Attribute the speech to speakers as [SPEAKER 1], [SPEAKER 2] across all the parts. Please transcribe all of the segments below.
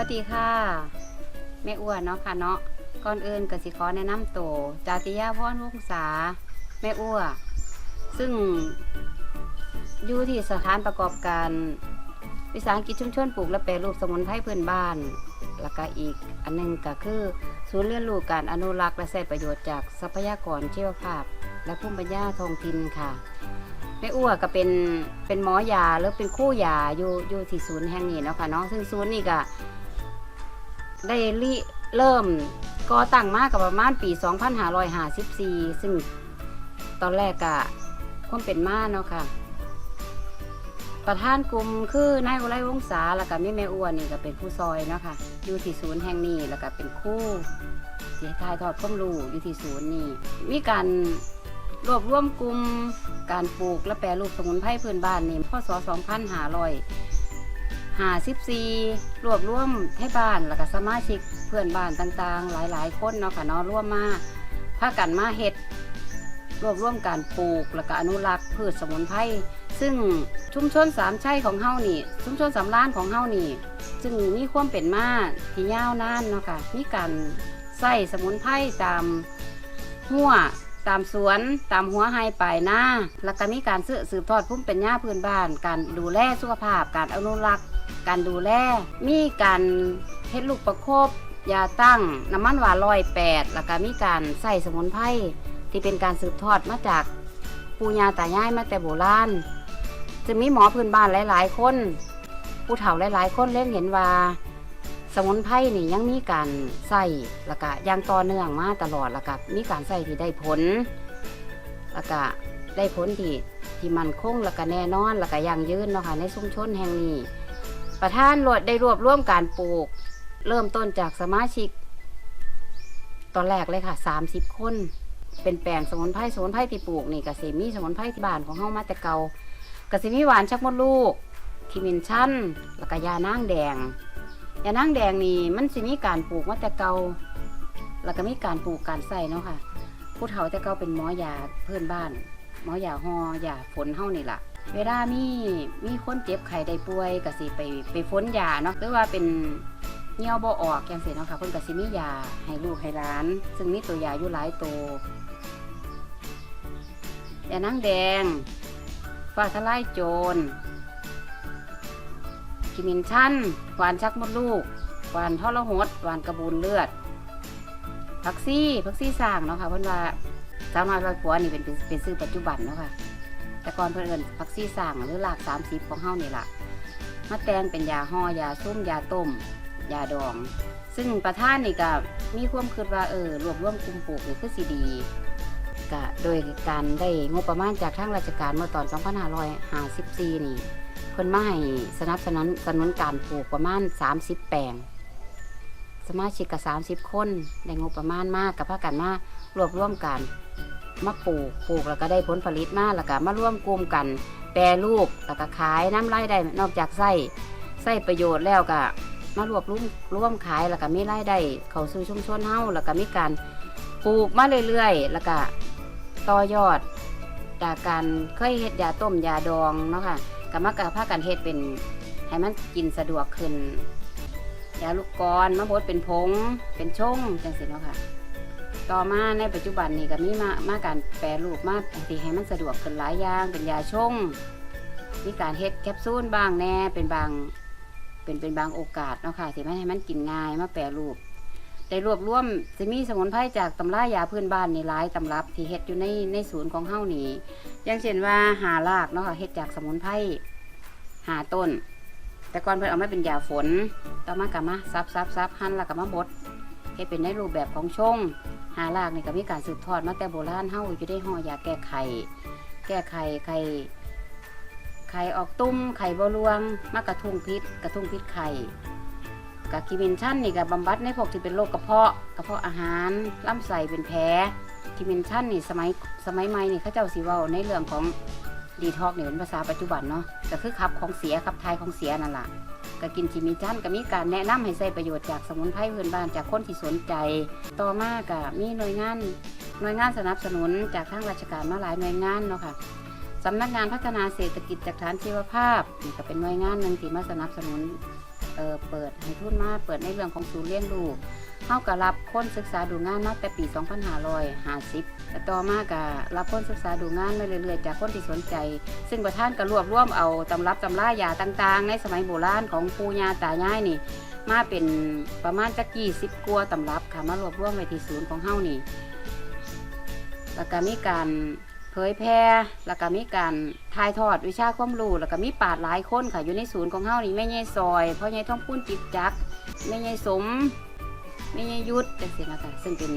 [SPEAKER 1] วัสดีค่ะแม่อ้วนเนาะค่ะเนาะก่อนอื่นกสิขอแนะนำตัวจาติยาพรวงศาแม่อ้วซึ่งอยู่ที่สถานประกอบการวิสาหกิจชุมชนปลูกและแปรรูปสมุนไพรพื้นบ้านแล้วก็อีกอันหนึงก็คือศูนย์เรียนรู้การอนุรักษ์และใช้ประโยชน์จากทรัพยากรชีวภาพ และภูมิปัญญาท้องถิ่นค่ะแม่อ้วก็เป็นเป็นหมอยาหรือเป็นคู่ยาอยู่อยู่ที่ศูนย์แห่งนี้เนาะค่ะเนาะซึ่งศูนย์นี่ก็ ได้ริเริ่มก่อตั้งมากับประมาณปี 2554 ซึ่งตอนแรกก็ความเป็นมาเนาะค่ะ ประธานกลุ่มคือนายกุไลวงศาแล้วก็แม่แม่อ้วนนี่ก็เป็นผู้ซอยเนาะค่ะอยู่ที่ศูนย์แห่งนี้แล้วก็เป็นคู่เสียทายทอดความรู้อยู่ที่ศูนย์นี่มีการรวบรวมกลุ่มการปลูกและแปรรูปสมุนไพรพื้นบ้านนี่พศ 2554รวบรวมให้บ้านแล้วก็สมาชิกเพื่อนบ้านต่างๆ หลายๆ คนเนาะค่ะเนาะร่วมมาพากันมาเฮ็ดรวบรวมการปลูกแล้วก็อนุรักษ์พืชสมุนไพรซึ่งชุมชนสามชัยของเฮานี่ ชุมชนสำล้านของเฮานี่ จึงมีความเป็นมาที่ยาวนานเนาะค่ะมีการใส่สมุนไพรตามหัวตามสวนตามหัวไฮปลายหน้า แล้วก็มีการสืบสืบทอดภูมิปัญญาพื้นบ้าน การดูแลสุขภาพ การอนุรักษ์ การดูแล มีการเฮ็ดลูกประคบยาตั้งน้ำมันหวานลอยแปดแล้วก็มีการใส่สมุนไพรที่เป็นการสืบทอดมาจากปู่ย่าตายายมาแต่โบราณจะมีหมอพื้นบ้านหลาย ๆ คน ผู้เฒ่าหลาย ๆ คนเล่นเห็นว่าสมุนไพรนี่ยังมีการใส่แล้วก็ยังต่อเนื่องมาตลอดแล้วก็มีการใส่ที่ได้ผลแล้วก็ได้ผลที่ที่มันคงแล้วก็แน่นอนแล้วก็ยั่งยืนเนาะค่ะในชุมชนแห่งนี้ ประธานรวดได้รวบรวมการปลูก เริ่มต้นจากสมาชิก ตอนแรกเลยค่ะ30คน เป็นแปลงสมุนไพรสมุนไพรที่ปลูกนี่กสิมีสมุนไพรที่บ้านของเฮามาแต่เก่ากสิมีหวานชักมดลูกคิมินชั่นแล้วก็ยานางแดงยานางแดงนี่มันสิมีการปลูกมาแต่เก่าแล้วก็มีการปลูกการใส่เนาะค่ะผู้เฒ่าแต่เก่าเป็นหมอยาเพื่อนบ้านหมอยาฮอยาฝนเฮานี่ล่ะ เวลามีมีคนเจ็บไข้ได้ป่วยก็สิไปไปฝนยาเนาะหรือว่าเป็นเหี่ยวบ่ออกจังซี่เนาะค่ะเพิ่นก็สิมียาให้ลูกให้หลาน ซึ่งมีตัวยาอยู่หลายตัวยานางแดงฟ้าทลายโจรกิมินชั่นหวานชักมดลูกหวานท่อรหดหวานกระบูนเลือดพักซี่พักซี่สร้างเนาะค่ะเพื่อนว่าสาวน้อยร้อยผัวนี่เป็นเป็นซื้อปัจจุบันเนาะค่ะ แต่ก่อนเพื่อนเอินพักซี่สร้างหรือหลากสามสิบของเฮานี่ละมาแตงเป็นยาห่อยาซุ่มยาต้ม ยาดอง ซึ่งประธานนี่ก็มีความคิดว่าเออรวบรวมกลุ่มปลูกนี่คือสีดีก็โดยการได้งบประมาณจากทางราชการเมื่อตอน 2554 นี่เพิ่นมาให้สนับสนุนสนุนการปลูกประมาณ 30 แปลง สมาชิกกับ30 คนได้งบประมาณมากกับพากันมารวบรวมกัน มาปลูกปลูกแล้วก็ได้ผลผลิตมาแล้วก็มาร่วมกลุ่มกัน แปรรูปแล้วก็ขายน้ำไร่ได้นอกจากไส้ไส้ประโยชน์แล้วก็มารวบรวมร่วมขายแล้วก็มีรายได้เข้าสู่ชุมชนเฮาแล้วก็มีการปลูกมาเรื่อยๆ แล้วก็ต่อยอดจากการเคยเฮ็ดยาต้มยาดองเนาะค่ะก็มากระพากันเฮ็ดเป็นให้มันกินสะดวกขึ้นยาลูกกรมะบดเป็นผงเป็นช่งจังสิเนาะค่ะ ต่อมาในปัจจุบันนี่ก็มีมามาการแปรรูปมาที่ให้มันสะดวกขึ้นหลายอย่างเป็นยาชงมีการเฮ็ดแคปซูลบ้างแน่เป็นบางเป็นเป็นบางโอกาสเนาะค่ะที่มันให้มันกินง่ายมาแปรรูปได้รวบรวมจะมีสมุนไพรจากตำรายาพื้นบ้านในหลายตำรับที่เฮ็ดอยู่ในในศูนย์ของเฮานี่อย่างเช่นว่าหาลากเนาะค่ะเฮ็ดจากสมุนไพรหาต้น แต่ก่อนเพิ่นเอามาเป็นยาฝน ต่อมากะมาซับซับซับหั่นแล้วก็มาบดเฮ็ดเป็นในรูปแบบของชง หาลากนี่ก็มีการสืบทอดมาแต่โบราณเฮาอยู่ได้ห่อยาแก้ไขแก้ไขไข่ไข่ออกตุ้มไข่บรวงมากระทุ้งพิษ กระทุ้งพิษไข่กะกิมินชั่นนี่ก็บำบัดในพวกที่เป็นโรคกระเพาะกระเพาะอาหารลำไส้เป็นแผลที่เนชั่นนี่สมัยสมัยใหม่นี่เขาเจ้าสีว่าในเรื่องของดีท็อกนี่เป็นภาษาปัจจุบันเนาะก็คือขับของเสียขับทายของเสียนั่นแหละ ก็กินจิมินชั่นก็มีการแนะนำให้ใช้ประโยชน์จากสมุนไพรพื้นบ้านจากคนที่สนใจ ต่อมาก็มีหน่วยงานหน่วยงานสนับสนุนจากทางราชการมาหลายหน่วยงานเนาะค่ะสำนักงานพัฒนาเศรษฐกิจจากฐานชีวภาพนี่ก็เป็นหน่วยงานหนึ่งที่มาสนับสนุนเออเปิดให้ทุนมาเปิดในเรื่องของศูนย์เลี้ยงลูก เฮาก็รับคนศึกษาดูงานมาแต่ปี 2550แต่ต่อมาก็รับคนศึกษาดูงานมาเรื่อยๆ จากคนที่สนใจ ซึ่งประธานก็รวบรวมเอาตำรับตำรายาต่างๆ ในสมัยโบราณของปู่ย่าตายายนี่ มาเป็นประมาณจักกี่สิบกว่าตำรับค่ะมารวบรวมไว้ที่ศูนย์ของเฮานี่แล้วก็มีการเผยแพร่แล้วก็มีการถ่ายทอดวิชาความรู้แล้วก็มีปาดหลายคนค่ะอยู่ในศูนย์ของเฮานี่แม่ใหญ่ซอยพ่อใหญ่ท่องพูนจิตจักแม่ใหญ่สม แม่ใหญ่ยุทธจังซี่นะคะซึ่งเป็น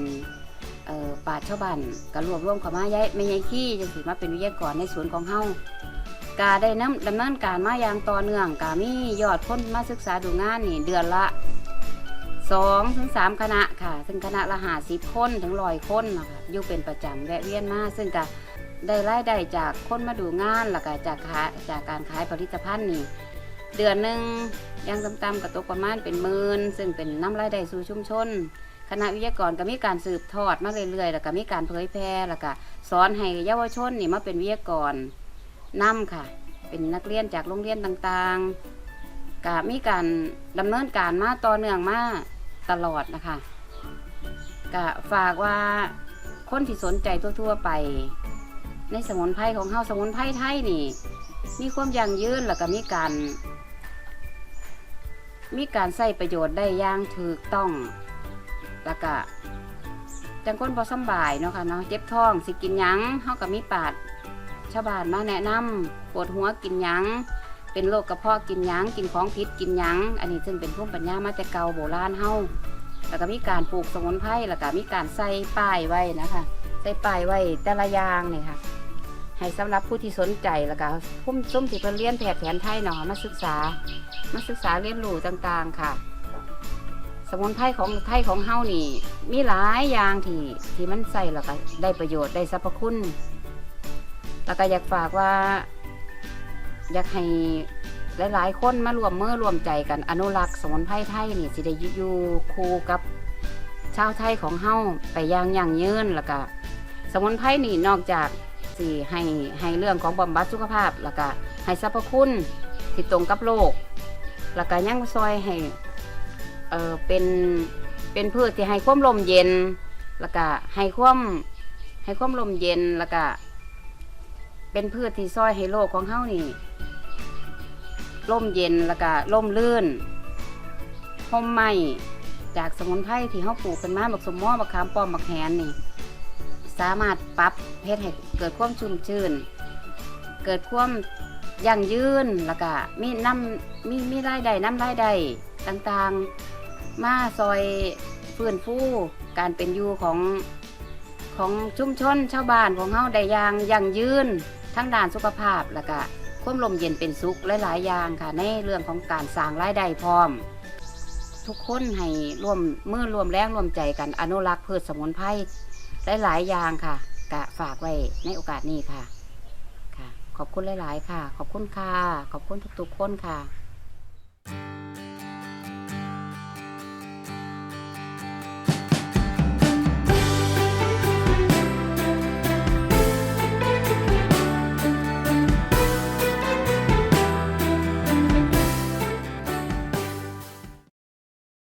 [SPEAKER 1] เอ่อปราชาวบ้านก็รวบรวมเข้ามาย้ายแม่ใหญ่ขี้จังซี่มาเป็นวิทยากรในศูนย์ของเฮากาได้นำดำเนินการมาอย่างต่อเนื่องกามียอดคนมาศึกษาดูงานนี่เดือนละสองถึงสามคณะค่ะ ซึ่งคณะละหาสิบคนถึงร้อยคนนะคะอยู่เป็นประจำแวะเวียนมาซึ่งก็ได้รายได้จากคนมาดูงานแล้วก็จากขายจากการขายผลิตภัณฑ์นี่ เดือนหนึ่งยังต่ำๆกับตกประมาณเป็นหมื่นซึ่งเป็นน้ำรายได้สู่ชุมชน คณะวิทยากรก็มีการสืบทอดมาเรื่อยๆ แล้วก็มีการเผยแพร่แล้วก็สอนให้เยาวชนนี่มาเป็นวิทยากรนำค่ะ เป็นนักเรียนจากโรงเรียนต่างๆก็มีการดำเนินการมาต่อเนื่องมาตลอดนะคะก็ฝากว่าคนที่สนใจทั่วๆไป ในสมุนไพรของเฮาสมุนไพรไทยนี่ มีความยั่งยืนแล้วก็มีการ มีการใส่ประโยชน์ได้อย่างถูกต้องแล้วก็จังคนพอสบายเนาะค่ะเนาะเจ็บท้องสิกินยังเฮาก็มีปาดชาวบ้านมาแนะนำปวดหัวกินยังเป็นโรคกระเพาะกินยังกินของพิษกินยังอันนี้ซึ่งเป็นภูมิปัญญามาแต่เก่าโบราณเฮาแล้วก็มีการปลูกสมุนไพรแล้วก็มีการใส่ป้ายไว้นะคะ ใส่ป้ายไว้แต่ละอย่างนี่ค่ะ ให้สำหรับผู้ที่สนใจแล้วก็ผู้ซุ่มที่เพิ่นเรียนแพทย์แผนไทยเนาะมาศึกษา มาศึกษาเรียนรู้ต่างๆค่ะ สมุนไพรของไทยของเฮานี่ มีหลายอย่างที่ที่มันใส่แล้วก็ได้ประโยชน์ได้สรรพคุณ แล้วก็อยากฝากว่า อยากให้หลายๆคนมารวมมือรวมใจกันอนุรักษ์สมุนไพรไทยนี่สิได้อยู่คู่กับชาวไทยของเฮาไปอย่างยั่งยืนแล้วก็สมุนไพรนี่นอกจาก สิให้ให้เรื่องของบำบัดสุขภาพ แล้วก็ให้สรรพคุณที่ตรงกับโลกแล้วก็ยังซอยให้เออเป็นเป็นพืชที่ให้ความลมเย็น แล้วก็ให้ความให้ความลมเย็นแล้วก็เป็นพืชที่ซอยให้โลกของเฮานี่ร่มเย็นแล้วก็ร่มลื่นห่มไหมจากสมุนไพรที่เฮาปลูกเป็นมาบักสมมอบักขามป้อมบักแหนนี่ สามารถปรับเฮ็ดให้เกิดความชุ่มชื่นเกิดความยั่งยืนแล้วก็มีน้ำมีมีรายได้น้ำรายได้ต่างๆ มาซอยฟื้นฟูการเป็นอยู่ของของชุมชนชาวบ้านของเฮาได้อย่างยั่งยืนทั้งด้านสุขภาพแล้วก็ความลมเย็นเป็นสุขหลายๆอย่างค่ะในเรื่องของการสร้างรายได้พร้อม ทุกคนให้ร่วมมือร่วมแรงร่วมใจกันอนุรักษ์พืชสมุนไพร หลายๆอย่างค่ะ กะฝากไว้ในโอกาสนี้ค่ะ ค่ะ ขอบคุณหลาย ๆ ค่ะ ขอบคุณค่ะ ขอบคุณทุกๆคนค่ะ